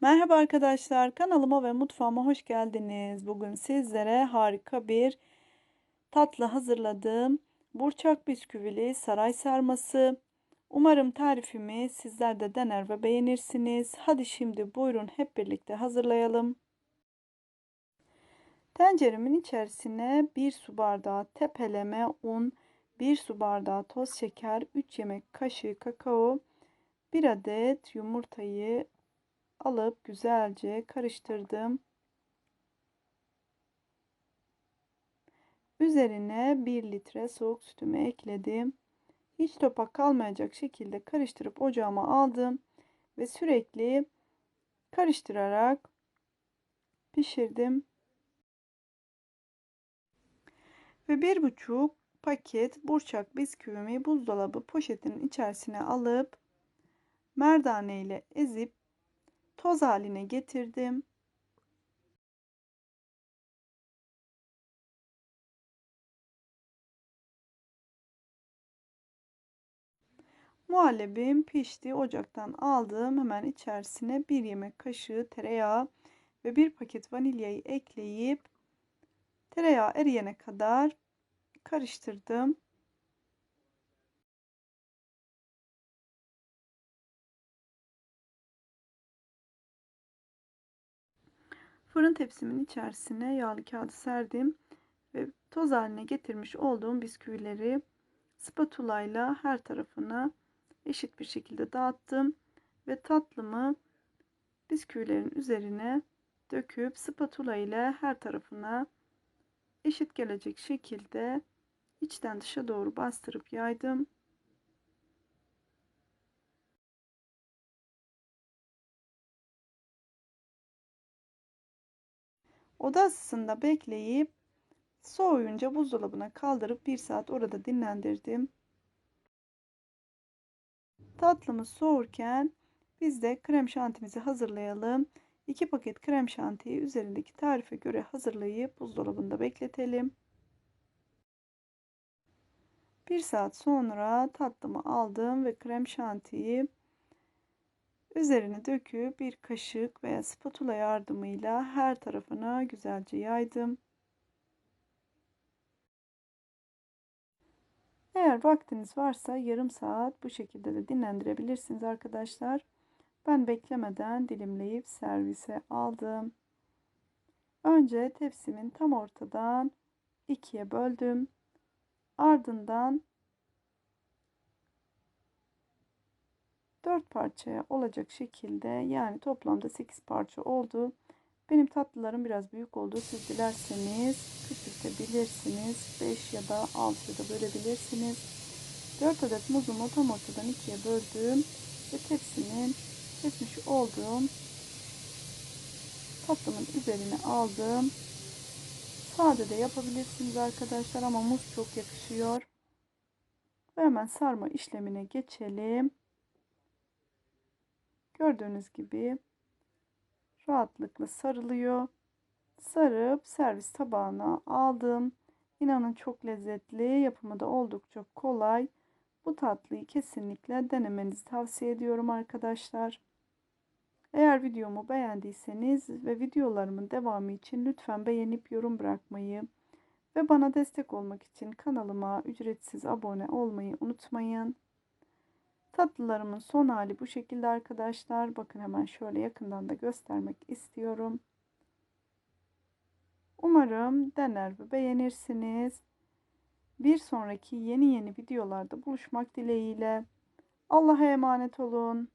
Merhaba arkadaşlar, kanalıma ve mutfağıma hoş geldiniz. Bugün sizlere harika bir tatlı hazırladım. Burçak bisküvili saray sarması. Umarım tarifimi sizler de dener ve beğenirsiniz. Hadi şimdi buyurun hep birlikte hazırlayalım. Tenceremin içerisine 1 su bardağı tepeleme un, 1 su bardağı toz şeker, 3 yemek kaşığı kakao, 1 adet yumurtayı alıp güzelce karıştırdım. Üzerine 1 litre soğuk sütümü ekledim. Hiç topak kalmayacak şekilde karıştırıp ocağıma aldım ve sürekli karıştırarak pişirdim. Ve bir buçuk paket burçak bisküvimi buzdolabı poşetinin içerisine alıp merdane ile ezip toz haline getirdim. Muhallebim pişti. Ocaktan aldım. Hemen içerisine bir yemek kaşığı tereyağı ve bir paket vanilyayı ekleyip tereyağı eriyene kadar karıştırdım. Fırın tepsimin içerisine yağlı kağıdı serdim ve toz haline getirmiş olduğum bisküvileri spatula ile her tarafına eşit bir şekilde dağıttım ve tatlımı bisküvilerin üzerine döküp spatula ile her tarafına eşit gelecek şekilde içten dışa doğru bastırıp yaydım. Oda ısısında bekleyip soğuyunca buzdolabına kaldırıp bir saat orada dinlendirdim. Tatlımız soğurken biz de krem şantimizi hazırlayalım. 2 paket krem şantiyi üzerindeki tarife göre hazırlayıp buzdolabında bekletelim. Bir saat sonra tatlımı aldım ve krem şantiyi Üzerine döküp bir kaşık veya spatula yardımıyla her tarafına güzelce yaydım. Eğer vaktiniz varsa yarım saat bu şekilde de dinlendirebilirsiniz arkadaşlar. Ben beklemeden dilimleyip servise aldım. Önce tepsimin tam ortadan ikiye böldüm. Ardından 4 parçaya olacak şekilde yani toplamda 8 parça oldu. Benim tatlılarım biraz büyük oldu. Siz dilerseniz küçültebilirsiniz. 5 ya da 6 ya da bölebilirsiniz. 4 adet muzumu tam ortadan ikiye böldüm. Ve tepsimin kesmiş olduğum tatlımın üzerine aldım. Sade de yapabilirsiniz arkadaşlar ama muz çok yakışıyor. Ve hemen sarma işlemine geçelim. Gördüğünüz gibi rahatlıkla sarılıyor. Sarıp servis tabağına aldım. İnanın çok lezzetli, yapımı da oldukça kolay. Bu tatlıyı kesinlikle denemenizi tavsiye ediyorum arkadaşlar. Eğer videomu beğendiyseniz ve videolarımın devamı için lütfen beğenip yorum bırakmayı ve bana destek olmak için kanalıma ücretsiz abone olmayı unutmayın. Tatlılarımın son hali bu şekilde arkadaşlar. Bakın hemen şöyle yakından da göstermek istiyorum. Umarım dener ve beğenirsiniz. Bir sonraki yeni yeni videolarda buluşmak dileğiyle. Allah'a emanet olun.